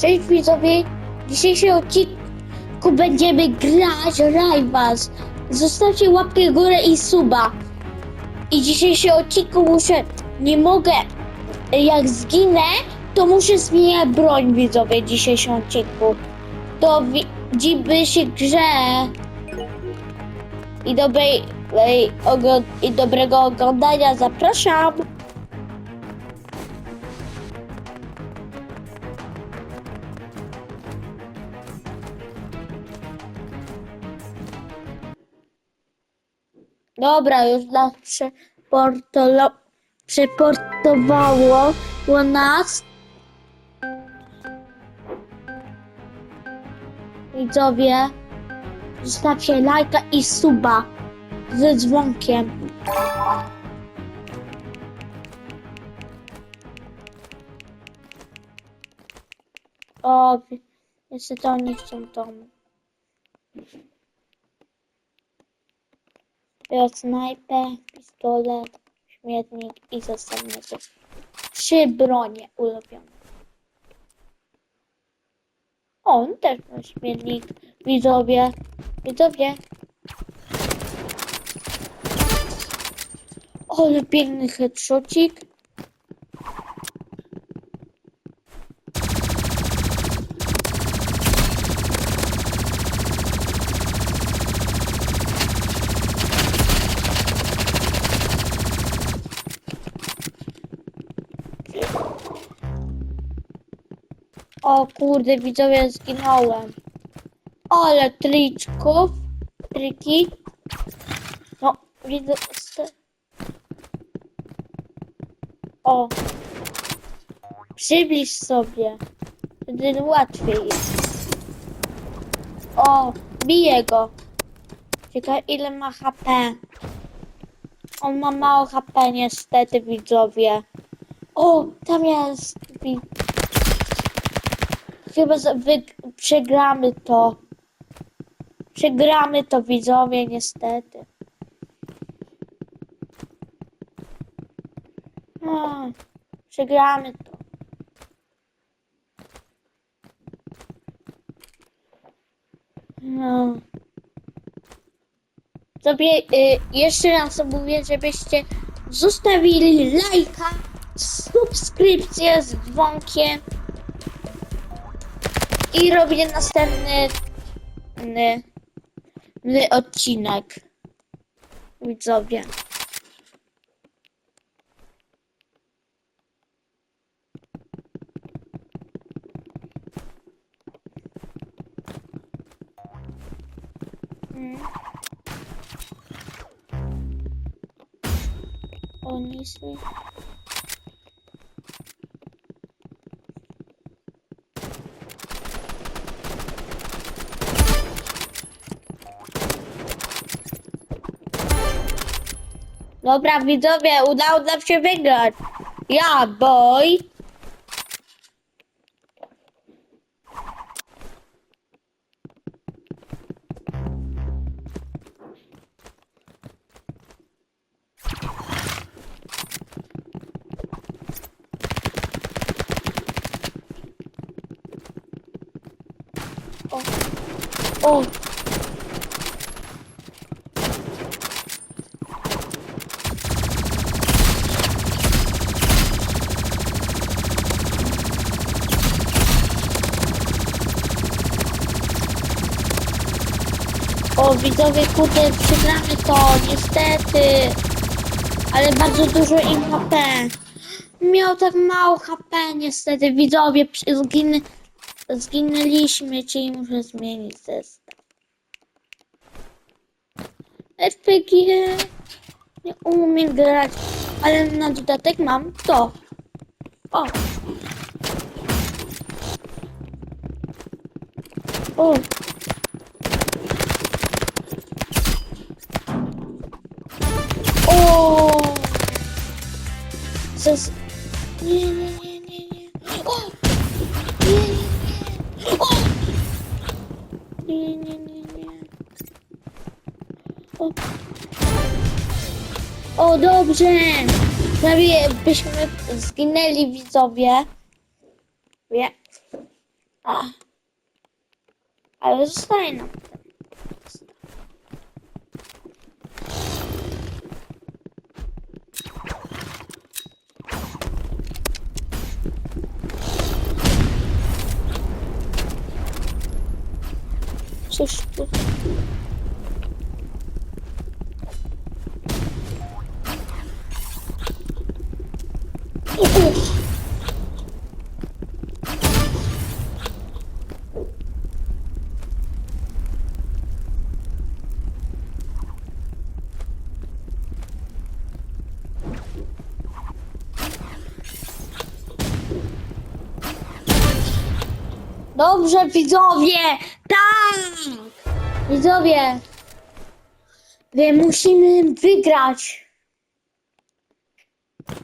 Cześć widzowie, w dzisiejszym odcinku będziemy grać Rivals. Zostawcie łapkę w górę i suba. I w dzisiejszym odcinku muszę, nie mogę, jak zginę, to muszę zmieniać broń widzowie w dzisiejszym odcinku. To widzimy się grze. I dobrej, i, i dobrego oglądania zapraszam. Dobra, już nas przeportolo, przeportowało u nas. Widzowie, zostawcie lajka i suba ze dzwonkiem. O, jeszcze to nie chcą domu. Biorę snajpę, pistolet, śmietnik i zasadnicze. Trzy bronie ulubione. O, on też ma śmietnik. Widzowie, widzowie. Ale piękny headshotcik. O kurde, widzowie, zginąłem. Ale triczków, triki. No, widzę. O. Przybliż sobie. Wtedy łatwiej jest. O, biję go. Ciekawe ile ma HP. On ma mało HP niestety, widzowie. O, tam jest. Chyba przegramy to. Przegramy to widzowie niestety. A, przegramy to. No. Sobie y, jeszcze raz mówię, żebyście zostawili lajka, subskrypcję z dzwonkiem i robię następny ny, ny odcinek. Widzowie. Mm. Honestly. Dobra, widzowie, udało nam się wygrać. Ja, boy. O. O. widzowie, kurde, przegramy to, niestety. Ale bardzo dużo im HP. Miał tak mało HP, niestety. Widzowie, zgin... zginęliśmy, czyli muszę zmienić zestaw. RPG. Nie umiem grać, ale na dodatek mam to. O. O! Zas... Nie, nie, nie, nie, nie. O! Nie, nie, nie. O! Nie, nie, nie, nie. O! O, dobrze! Prawie byśmy zginęli widzowie. Wie. Ale zostaje nam. Coś Dobrze, widzowie! Tak! Widzowie! Wy musimy wygrać.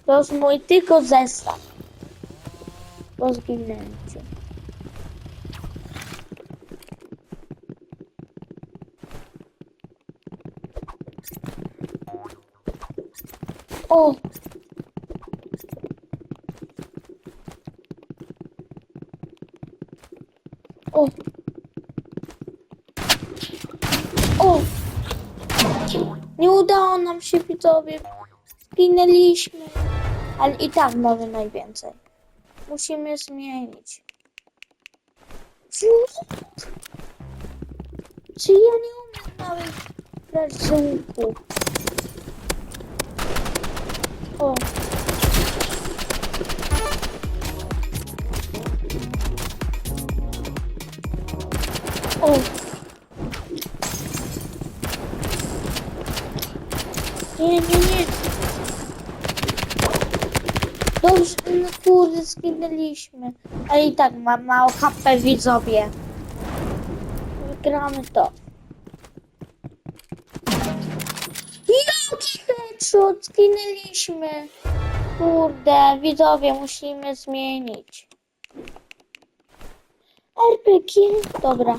To jest mój tylko zestaw. Po! O! O! Nie udało nam się widzowie. Zginęliśmy. Ale i tak mamy najwięcej. Musimy zmienić. Czy ja nie umiem nawet grać z łuku? O. no kurde, zginęliśmy. Ale i tak mam mało HP widzowie. Wygramy to. Jaki headshot, zginęliśmy. Kurde, widzowie, musimy zmienić. RPG, dobra.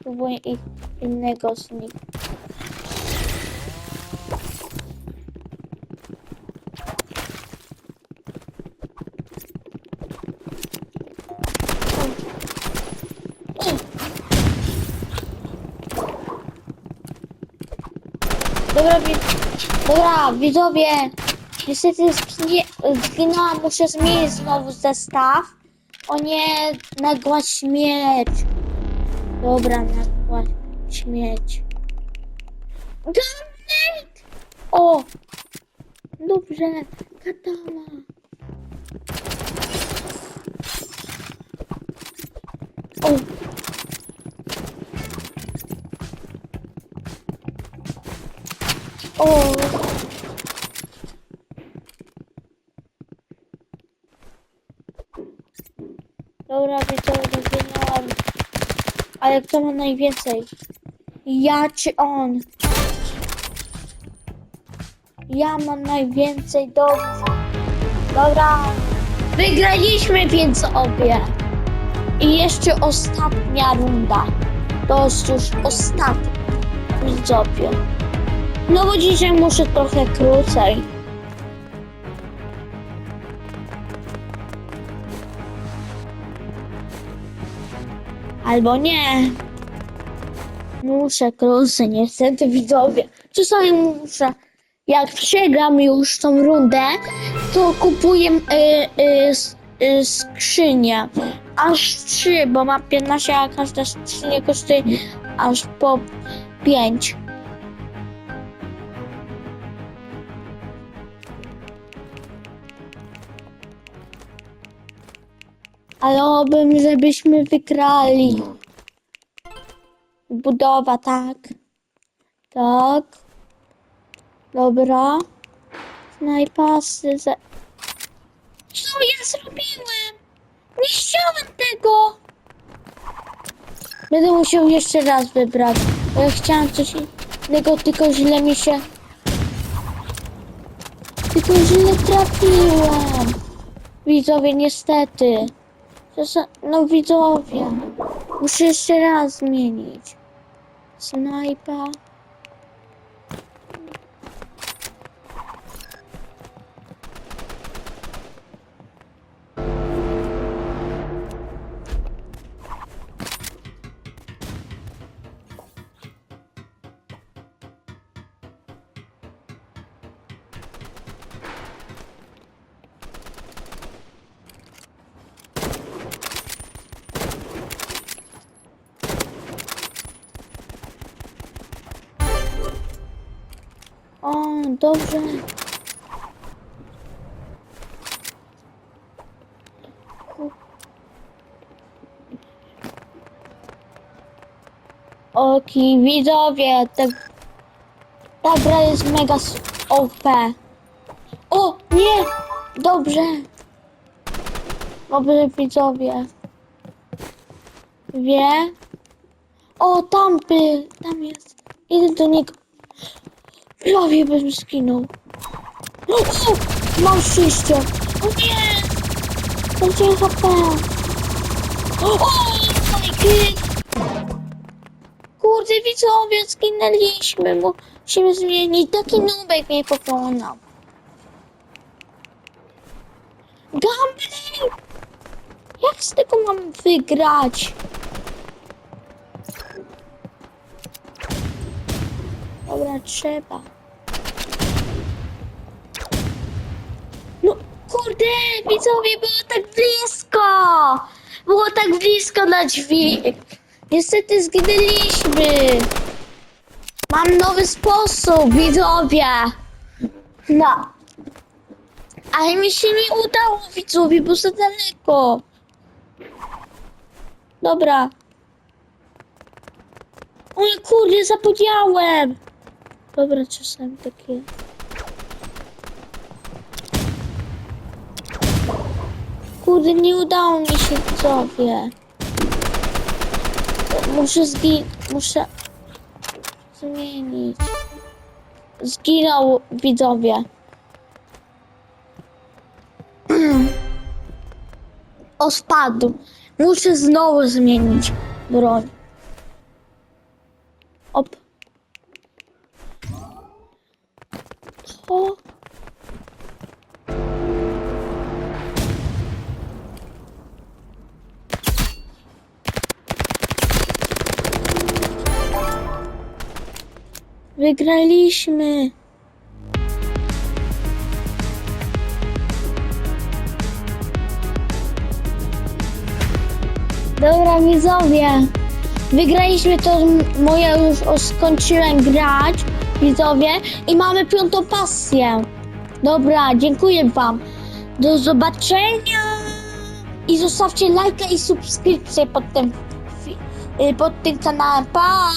Spróbuję ich innego z. Dobra, wi- dobra, widzowie. Niestety zginęłam, muszę zmienić znowu zestaw. O nie, nagła śmierć. Dobra, nagła śmierć. Garnet! O! Dobrze, katana. O! O! Dobra, widzowie, zginęłam. Ale kto ma najwięcej? Ja czy on? Ja mam najwięcej, dobrze. Dobra. Wygraliśmy więc obie. I jeszcze ostatnia runda. To jest już ostatnia. Widzowie. No bo dzisiaj muszę trochę krócej. Albo nie. Muszę krócej, niestety widzowie. Czasami muszę. Jak przegram już tą rundę, to kupuję y, y, y, skrzynię. Aż trzy, bo ma 15, a każda skrzynia kosztuje aż po 5. Ale obym, żebyśmy wygrali. Budowa, tak. Tak. Dobra. Snajpasy ze... Co ja zrobiłem? Nie chciałem tego! Będę musiał jeszcze raz wybrać, bo ja chciałem coś innego, tylko źle mi się... Tylko źle trafiłem. Widzowie, niestety. No widzowie. Muszę jeszcze raz zmienić. Snajpa. Dobrze. Oki, widzowie, ta, ta gra jest mega OP. O, nie! Dobrze. Dobrze, widzowie. Wie? O, tam by, tam jest. Idę do niego. Prawie bym skinął. O, o, mam szczęście. O nie! Straciłem HP. O. Kurde, widzowie, zginęliśmy. Musimy zmienić. Taki nubek mnie pokonał. Gambling! Jak z tego mam wygrać? Dobra, trzeba. No, kurde, widzowie, było tak blisko! Było tak blisko na drzwi. Niestety zginęliśmy. Mam nowy sposób, widzowie. No. Ale mi się nie udało, widzowie, bo za daleko. Dobra. Oj, kurde, zapomniałem. Dobra, czasami takie. Kurde, nie udało mi się, widzowie. Muszę zgi... Muszę... Zmienić. Zginął, widzowie. O, spadł. Muszę znowu zmienić broń. Op. O. Wygraliśmy. Dobra, widzowie. Wygraliśmy to, moja już skończyłem grać, widzowie, i mamy piątą pasję. Dobra, dziękuję wam. Do zobaczenia. I zostawcie lajka i subskrypcję pod tym, y, pod tym kanałem. Pa!